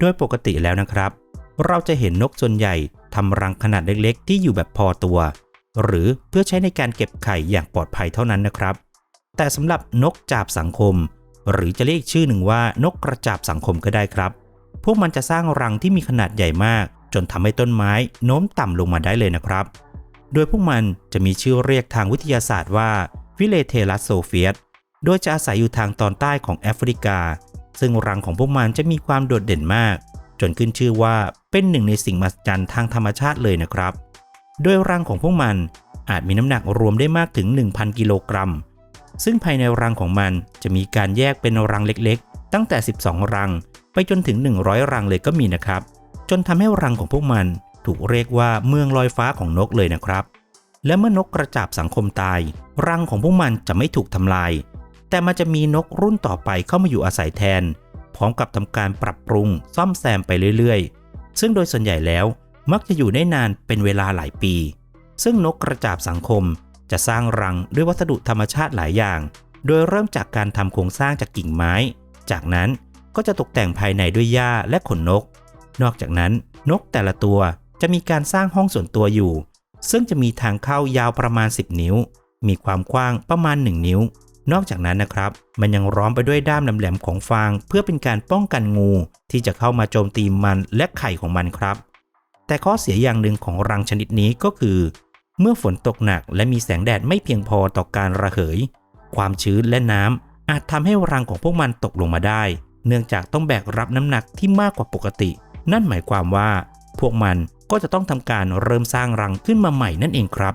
โดยปกติแล้วนะครับ เราจะเห็นนกส่วนใหญ่ทำรังขนาดเล็กๆ ที่อยู่แบบพอตัว หรือเพื่อใช้ในการเก็บไข่อย่างปลอดภัยเท่านั้นนะครับ แต่สำหรับนกจาบสังคม หรือจะเรียกชื่อหนึ่งว่านกกระจาบสังคมก็ได้ครับ พวกมันจะสร้างรังที่มีขนาดใหญ่มาก จนทำให้ต้นไม้โน้มต่ำลงมาได้เลยนะครับ โดยพวกมันจะมีชื่อเรียกทางวิทยาศาสตร์ว่าวิเลเทลัสโซเฟียตโดยจะอาศัยอยู่ทางตอนใต้ของแอฟริกา ซึ่งรังของพวกมันจะมีความโดดเด่นมาก จนขึ้นชื่อว่าเป็นหนึ่งในสิ่งมหัศจรรย์ทางธรรมชาติเลยนะครับ โดยรังของพวกมันอาจมีน้ำหนักรวมได้มากถึง 1,000 กิโลกรัม ซึ่งภายในรังของมันจะมีการแยกเป็นรังเล็กๆ ตั้งแต่ 12 รัง ไปจนถึง 100 รังเลยก็มีนะครับ จนทำให้รังของพวกมันถูกเรียกว่าเมืองลอยฟ้าของนกเลยนะครับ และเมื่อนกกระจาบสังคมตาย รังของพวกมันจะไม่ถูกทำลาย แต่มันจะมีนกรุ่นต่อไปเข้ามาอยู่อาศัยแทน พร้อมกับทำการปรับปรุงซ่อมแซมไปเรื่อยๆ ซึ่งโดยส่วนใหญ่แล้วมักจะอยู่ได้นานเป็นเวลาหลายปี ซึ่งนกกระจาบสังคมจะสร้างรังด้วยวัสดุธรรมชาติหลายอย่าง โดยเริ่มจากการทำโครงสร้างจากกิ่งไม้ จากนั้นก็จะตกแต่งภายในด้วยหญ้าและขนนก นอกจากนั้นนกแต่ละตัวจะมีการสร้างห้องส่วนตัวอยู่ ซึ่งจะมีทางเข้ายาวประมาณ 10 นิ้ว มีความกว้างประมาณ 1 นิ้ว นอกจากนั้นนะครับ มันยังร้อมไปด้วยด้ามแหลมๆของฟาง เพื่อเป็นการป้องกันงู ที่จะเข้ามาโจมตีมันและไข่ของมันครับ แต่ข้อเสียอย่างหนึ่งของรังชนิดนี้ก็คือ เมื่อฝนตกหนักและมีแสงแดดไม่เพียงพอต่อการระเหย ความชื้นและน้ำอาจทำให้รังของพวกมันตกลงมาได้ เนื่องจากต้องแบกรับน้ำหนักที่มากกว่าปกติ นั่นหมายความว่า พวกมันก็จะต้องทำการเริ่มสร้างรังขึ้นมาใหม่นั่นเองครับ